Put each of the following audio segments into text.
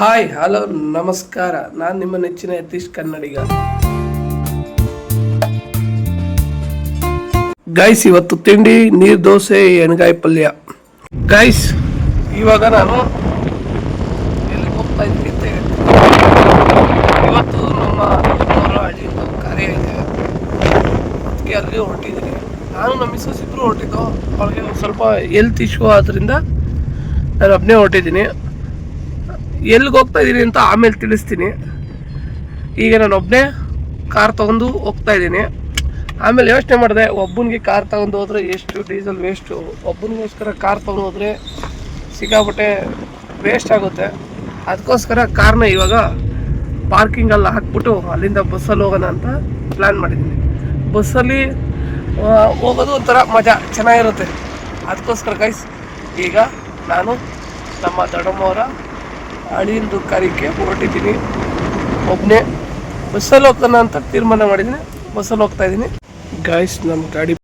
Hi hello ನಮಸ್ಕಾರ. ನಾನು ನಿಮ್ಮ ನೆಚ್ಚಿನ ಯತೀಶ್ ಕನ್ನಡಿಗ. ಗೈಸ್ ಇವತ್ತು ತಿಂಡಿ, ನೀರ್ ದೋಸೆ, ಎಣ್ಗಾಯಿ ಪಲ್ಯ. ಗೈಸ್ ಇವಾಗ ನಾನು ಎಲ್ಲಿಗೆ ಹೋಗ್ತಾ ಇದ್ದೀನಿ ಇವತ್ತು ನಮ್ಮ ಹಳ್ಳಿಯಿಂದ ಕಾರ್ಯ ಇದೆ. ಅದಕ್ಕೆ ಅಲ್ಲಿಗೆ ಹೊರಟಿದ್ದೀನಿ. ನಾನು ನಮ್ಮ ಮಿಸ್ಸಸ್ ಇಬ್ಬರು ಹೊರಟಿದ್ದು. ಅವ್ರಿಗೆ ಒಂದ್ ಸ್ವಲ್ಪ ಹೆಲ್ತ್ ಇಶ್ಯೂ ಆದ್ರಿಂದ ನಾನು ಒಬ್ಬನೇ ಹೊರಟಿದ್ದೀನಿ. ಎಲ್ಲಿಗೆ ಹೋಗ್ತಾ ಇದ್ದೀನಿ ಅಂತ ಆಮೇಲೆ ತಿಳಿಸ್ತೀನಿ. ಈಗ ನಾನು ಒಬ್ಬನೇ ಕಾರ್ ತಗೊಂಡು ಹೋಗ್ತಾ ಇದ್ದೀನಿ. ಆಮೇಲೆ ಯೋಚನೆ ಮಾಡಿದೆ, ಒಬ್ಬನಿಗೆ ಕಾರ್ ತಗೊಂಡು ಹೋದರೆ ಎಷ್ಟು ಡೀಸೆಲ್ ವೇಸ್ಟು? ಒಬ್ಬನಿಗೋಸ್ಕರ ಕಾರ್ ತೊಗೊಂಡು ಹೋದರೆ ಸಿಕ್ಕಾಪಟ್ಟೆ ವೇಸ್ಟ್ ಆಗುತ್ತೆ. ಅದಕ್ಕೋಸ್ಕರ ಕಾರ್ನ ಇವಾಗ ಪಾರ್ಕಿಂಗಲ್ಲಿ ಹಾಕ್ಬಿಟ್ಟು ಅಲ್ಲಿಂದ ಬಸ್ಸಲ್ಲಿ ಹೋಗೋಣ ಅಂತ ಪ್ಲ್ಯಾನ್ ಮಾಡಿದ್ದೀನಿ. ಬಸ್ಸಲ್ಲಿ ಹೋಗೋದು ಒಂಥರ ಮಜಾ, ಚೆನ್ನಾಗಿರುತ್ತೆ. ಅದಕ್ಕೋಸ್ಕರ ಗೈಸ್ ಈಗ ನಾನು ನಮ್ಮ ದೊಡ್ಡಮ್ಮವರ ಅಳಿಯಿಂದು ಕಾರ್ಯಕ್ಕೆ ಹೊರಟಿದ್ದೀನಿ. ಒಬ್ಬನೇ ಬಸ್ಸಲ್ಲಿ ಹೋಗ್ತಾನ ಅಂತ ತೀರ್ಮಾನ ಮಾಡಿದ್ದೀನಿ. ಬಸ್ಸಲ್ಲಿ ಹೋಗ್ತಾ ಇದ್ದೀನಿ. ಗಾಯ್ಸ್ ನಮ್ಮ ಗಾಡಿ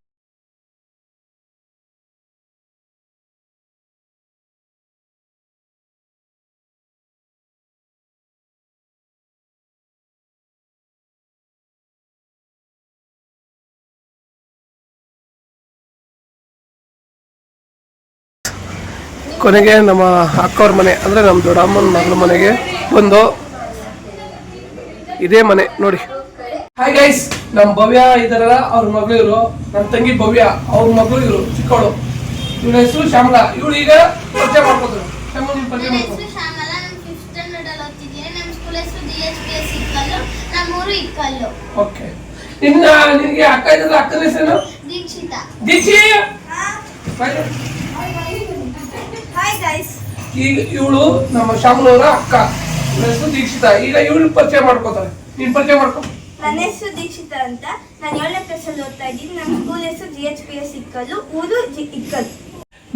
ಕೊನೆಗೆ ನಮ್ಮ ಅಕ್ಕವ್ರ ಮನೆ ಅಂದರೆ ನಮ್ಮ ದೊಡ್ಡಮ್ಮನ ಮಗಳ ಮನೆಗೆ ಬಂದು ಇದೇ ಮನೆ ನೋಡಿ. ಹಾಯ್ ಗೈಸ್ ನಮ್ಮ ಭವ್ಯ ಇದಾರಲ್ಲ ಅವ್ರ ಮಗಳು ಇವರು. ನಮ್ಮ ತಂಗಿ ಭವ್ಯ ಅವ್ರ ಮಗಳು ಇವರು ಚಿಕ್ಕವಳು. ಇವಳ ಹೆಸರು ಶ್ಯಾಮಲಾ. ಇವಳು ಈಗ ಪರಿಚಯ ಮಾಡ್ಕೋತಾರೆ. ಶ್ಯಾಮಲ ಪರಿಚಯ ನನ್ನ ಮಾಡ್ಕೊ. ಓಕೆ ನಿನ್ನ ನಿನಗೆ ಅಕ್ಕ ಇದ್ದಾರೆ ಅಕ್ಕನ ಹೆಸರೇನು? ದೀಕ್ಷಿತಾ. ದೀಕ್ಷಿ! ಈಗ ಇವಳು ನಮ್ಮ ಶ್ಯಾಮಲವರ ಅಕ್ಕ. ಹೆಸರು ದೀಕ್ಷಿತ. ಈಗ ಇವಳು ಪರಿಚಯ ಮಾಡ್ಕೋತಾರೆ ನೀನ್ ಪರಿಚಯ ಮಾಡ್ಕೊ. ನನ್ನ ಹೆಸರು ದೀಕ್ಷಿತ ಅಂತ. ನಾನು ಏಳನೇ ಕ್ಲಾಸ್ ಅಲ್ಲಿ ಓದ್ತಾ ಇದ್ದೀನಿ. ನಮ್ಮ ಸ್ಕೂಲ್ ಹೆಸರು G H P S Ikkalu ಊರು ಇಕ್ಕಲು.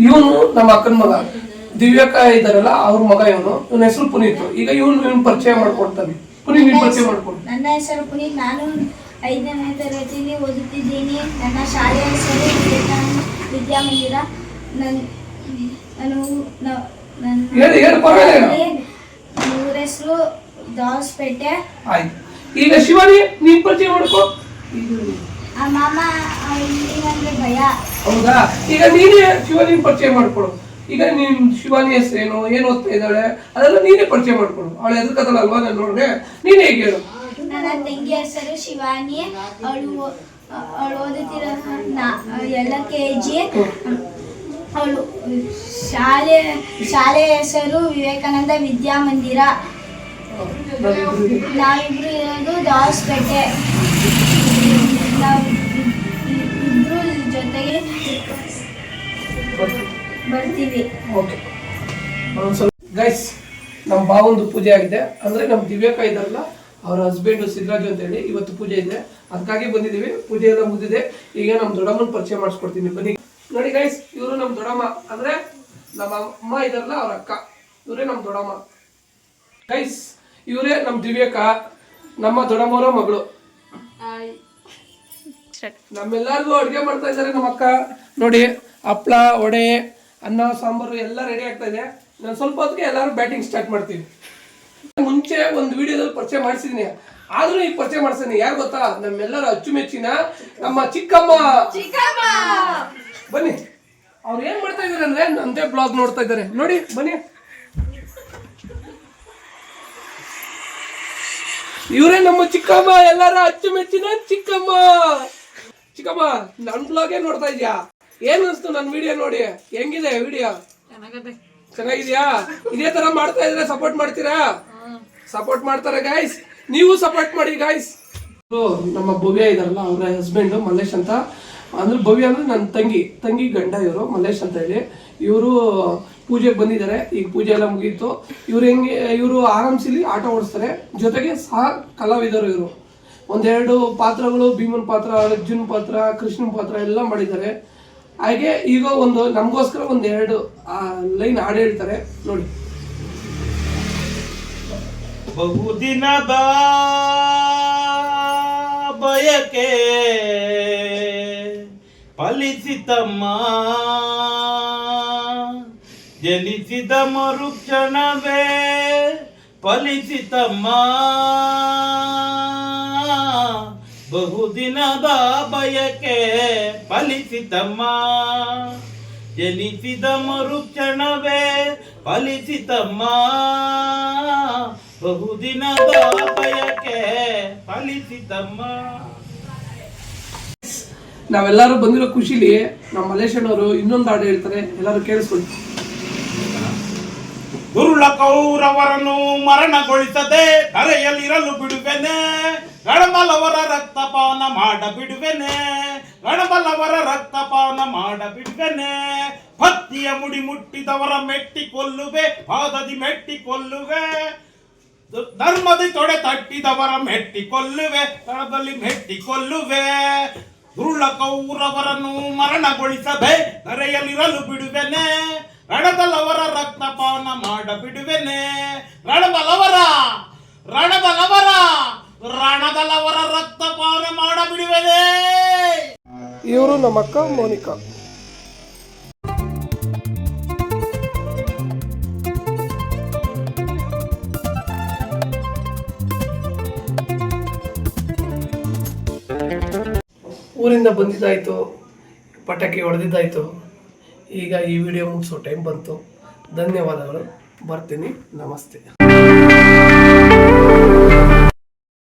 ಇವನು ನಮ್ಮ ಅಕ್ಕನ ಮಗ. ದಿವ್ಯಕ್ಕ ಇದಾರಲ್ಲ ಅವ್ರ ಮಗ ಇವನು. ಇವನ ಹೆಸರು ಪುನೀತ್. ಈಗ ಇವನು ಇವನ್ ಪರಿಚಯ ಮಾಡ್ಕೊಡ್ತಾನೆ. ಪುನೀತ್ ನೀನ್ ಪರಿಚಯ ಮಾಡ್ಕೊಡು ನನ್ನ ಹೆಸರು ಪುನೀತ್. ನಾನು ಐದನೇ ತರಗತಿಯಲ್ಲಿ ಓದುತ್ತಿದ್ದೀನಿ. ನನ್ನ ಶಾಲೆ ಹೆಸರು ವಿದ್ಯಾಮಂದಿರ. ನನ್ನ ನಾನು ನನ್ನ ಹೆಸರು ದಾಸ್ಪೇಟೆ. ಈಗ ಶಿವಾನಿ ನೀನ್ ಪರಿಚಯ ಮಾಡ್ಕೋ. ಮಾಮ ಇಲ್ಲಿಗಂದ್ರೆ ಭಯ. ಹೌದಾ? ಈಗ ನೀನೇ ಶಿವಾನಿ ಪರಿಚಯ ಮಾಡ್ಕೊಡು. ಈಗ ನೀನ್ ಶಿವಾನಿ ಹೆಸರೇನು ಏನು ಓದ್ತಾ ಇದ್ದಾಳೆ? ಅದೆಲ್ಲ ನೀನೇ ಪರಿಚಯ ಮಾಡ್ಕೊಡು. ಅವಳು ಎದುರ್ಕದಲ್ಲ ಅಲ್ವಾ? ನಾನು ನೋಡ್ರೆ ನೀನೇ ಹೇಗೆ ಹೇಳು. ನನ್ನ ತಂಗಿ ಹೆಸರು ಶಿವಾನಿ. ಅವಳು ಅವಳು ಓದುತ್ತಿರೋ ಎಲ್ಲ ಕೆ ಜಿ ಅವಳು ಶಾಲೆ ಶಾಲೆಯ ಹೆಸರು ವಿವೇಕಾನಂದ ವಿದ್ಯಾಮಂದಿರ ನಾವಿಬ್ರು ಇರೋದು ದಾಸ್ಪೇಟೆ ಇಬ್ರು ಜೊತೆಗೆ ಬರ್ತೀವಿ. ಗೈಸ್ ನಮ್ಮ ಬಾವೊಂದು ಪೂಜೆ ಆಗಿದೆ. ಅಂದ್ರೆ ನಮ್ಮ ದಿವ್ಯಕ ಇದಲ್ಲ, ಅವ್ರ ಹಸ್ಬೆಂಡ್ ಸಿದ್ದರಾಜು ಅಂತ ಹೇಳಿ ಇವತ್ತು ಪೂಜೆ ಇದೆ. ಅದಕ್ಕಾಗಿ ಬಂದಿದ್ದೀವಿ. ಪೂಜೆ ಎಲ್ಲ ಮುಗಿದಿದೆ. ಈಗ ನಮ್ಮ ದೊಡ್ಡಮ್ಮನ ಪರಿಚಯ ಮಾಡಿಸ್ಕೊಡ್ತೀನಿ. ಬನ್ನಿ. ನೋಡಿ ಗೈಸ್ ಇವರು ನಮ್ಮ ದೊಡ್ಡಮ್ಮ. ಅಂದ್ರೆ ನಮ್ಮ ಅಮ್ಮ ಇದಾರಲ್ಲ ಅವ್ರ ಅಕ್ಕ. ಇವರೇ ನಮ್ಮ ದೊಡ್ಡಮ್ಮ. ಗೈಸ್ ಇವರೇ ನಮ್ಮ ದಿವ್ಯಕ ನಮ್ಮ ದೊಡಮ್ಮರ ಮಗಳು. ನಮ್ಮೆಲ್ಲರಿಗೂ ಅಡುಗೆ ಮಾಡ್ತಾ ಇದ್ದಾರೆ ನಮ್ಮ ಅಕ್ಕ. ನೋಡಿ ಹಪ್ಳ ವಡೆ ಅನ್ನ ಸಾಂಬಾರು ಎಲ್ಲ ರೆಡಿ ಆಗ್ತಾ ಇದೆ. ನಾನು ಸ್ವಲ್ಪ ಹೊತ್ತಿಗೆ ಎಲ್ಲರೂ ಬ್ಯಾಟಿಂಗ್ ಸ್ಟಾರ್ಟ್ ಮಾಡ್ತೀವಿ ಮುಂಚೆ ಒಂದು ವಿಡಿಯೋದಲ್ಲಿ ಪರಿಚಯ ಮಾಡಿಸಿದೀನಿ. ಆದ್ರೂ ಈಗ ಪರಿಚಯ ಮಾಡಿಸ್ತೀನಿ ಯಾರು ಗೊತ್ತಾ? ನಮ್ಮೆಲ್ಲರ ಅಚ್ಚುಮೆಚ್ಚಿನ ನಮ್ಮ ಚಿಕ್ಕಮ್ಮ! ಬನ್ನಿ. ಅವ್ರು ಏನ್ ಮಾಡ್ತಾ ಇದಾರೆ ಅಂದ್ರೆ ನಂದೇ ಬ್ಲಾಗ್ ನೋಡ್ತಾ ಇದ್ದಾರೆ. ನೋಡಿ ಬನ್ನಿ. ಇವರೇ ನಮ್ಮ ಚಿಕ್ಕಮ್ಮ ಎಲ್ಲರ ಅಚ್ಚುಮೆಚ್ಚಿನ ಚಿಕ್ಕಮ್ಮ. ಚಿಕ್ಕಮ್ಮ ನನ್ ಬ್ಲಾಗೇ ನೋಡ್ತಾ ಇದ್ಯಾ? ಏನ್ ಅನ್ಸ್ತು ನನ್ ವಿಡಿಯೋ ನೋಡಿ? ಹೆಂಗಿದೆ ವಿಡಿಯೋ ಚೆನ್ನಾಗಿದ್ಯಾ? ಇದೇ ತರ ಮಾಡ್ತಾ ಇದ್ರೆ ಸಪೋರ್ಟ್ ಮಾಡ್ತೀರಾ? ಸಪೋರ್ಟ್ ಮಾಡ್ತಾರೆ ಗಾಯ್ಸ್ ನೀವು ಸಪೋರ್ಟ್ ಮಾಡಿ ಗಾಯ್ಸ್ ನಮ್ಮ ಭವ್ಯ ಇದಾರಲ್ಲ ಅವರ ಹಸ್ಬೆಂಡ್ ಮಲ್ಲೇಶ್ ಅಂತ. ಅಂದ್ರೆ ಭವ್ಯ ಅಂದ್ರೆ ನನ್ನ ತಂಗಿ ತಂಗಿ ಗಂಡ ಇವರು, ಮಲ್ಲೇಶ್ ಅಂತ ಹೇಳಿ. ಇವರು ಪೂಜೆಗೆ ಬಂದಿದ್ದಾರೆ ಈಗ ಪೂಜೆ ಎಲ್ಲ ಮುಗೀತು. ಇವ್ರು ಹೆಂಗೆ, ಇವರು ಆರಾಮ್ಸಿಲಿ ಆಟ ಓಡಿಸ್ತಾರೆ. ಜೊತೆಗೆ ಸಹ ಕಲಾವಿದರು ಇವರು. ಒಂದೆರಡು ಪಾತ್ರಗಳು, ಭೀಮನ್ ಪಾತ್ರ, ಅರ್ಜುನ್ ಪಾತ್ರ, ಕೃಷ್ಣನ್ ಪಾತ್ರ ಎಲ್ಲ ಮಾಡಿದ್ದಾರೆ. ಹಾಗೆ ಈಗ ಒಂದು, ನಮಗೋಸ್ಕರ ಒಂದೆರಡು ಲೈನ್ ಹಾಡು ಹೇಳ್ತಾರೆ. ನೋಡಿ. ಬಹುದಿನದ ಬಯಕೆ ಫಲಿಸಿತಮ್ಮ ಜನಿಸಿದ ಮರುಕ್ಷಣವೇ ಫಲಿಸಿತಮ್ಮ ಬಹುದಿನದ ಬಯಕೆ ಫಲಿಸಿತಮ್ಮ ಜನಿಸಿದ ಮರುಕ್ಷಣವೇ ಫಲಿಸಿತಮ್ಮ ಬಹುದಿನದ ಬಯಕೆ ಫಲಿಸಿತಮ್ಮ ನಾವೆಲ್ಲರೂ ಬಂದಿರೋ ಖುಷಿಲಿ ನಮ್ಮ ಮಲೇಶಣ್ಣವರು ಇನ್ನೊಂದು ಹಾಡು ಹೇಳ್ತಾರೆ, ಎಲ್ಲರೂ ಕೇಳಿಸ್ಕೊಳ್ಳಿ. ದುರುಳ ಕೌರವರನ್ನು ಮರಣಗೊಳಿಸದೆ ಕರೆಯಲ್ಲಿರಲು ಬಿಡುವೆನೆ ಗಣಬಲವರ ರಕ್ತಪಾನ ಮಾಡ ಬಿಡುವೆನೆ ಗಣಬಲವರ ರಕ್ತಪಾನ ಮಾಡ ಬಿಡುವೆನೆ ಭಕ್ತಿಯ ಮುಡಿ ಮುಟ್ಟಿದವರ ಮೆಟ್ಟಿ ಕೊಲ್ಲುವೆ, ಪಾದದಿ ಮೆಟ್ಟಿ ಕೊಲ್ಲುವೆ. ಧರ್ಮದಿ ತೊಡೆ ತಟ್ಟಿದವರ ಮೆಟ್ಟಿ ಕೊಲ್ಲುವೆ, ಕಣದಲ್ಲಿ ಮೆಟ್ಟಿ ಕೊಲ್ಲುವೆ. ದುರುಳ ಕೌರವರನ್ನು ಮರಣಗೊಳಿಸದೆ ಕರೆಯಲ್ಲಿರಲು ಬಿಡುವೆನೆ. ರಣಬಲವರ ರಕ್ತಪಾನ ಮಾಡ ಬಿಡುವೆನೆ ರಣಬಲವರ ರಣಬಲವರ ರಣಬಲವರ ರಕ್ತಪಾನ ಮಾಡ ಬಿಡುವೆನೆ ಇವರು ನಮ್ಮಕ್ಕ ಮೋನಿಕಾ. ಊರಿಂದ ಬಂದಿದ್ದಾಯಿತು ಪಟಾಕಿ ಹೊಡೆದಿದ್ದಾಯಿತು. ಈಗ ಈ ವಿಡಿಯೋ ಮುಗಿಸೋ ಟೈಮ್ ಬಂತು. ಧನ್ಯವಾದಗಳು. ಬರ್ತೀನಿ. ನಮಸ್ತೆ.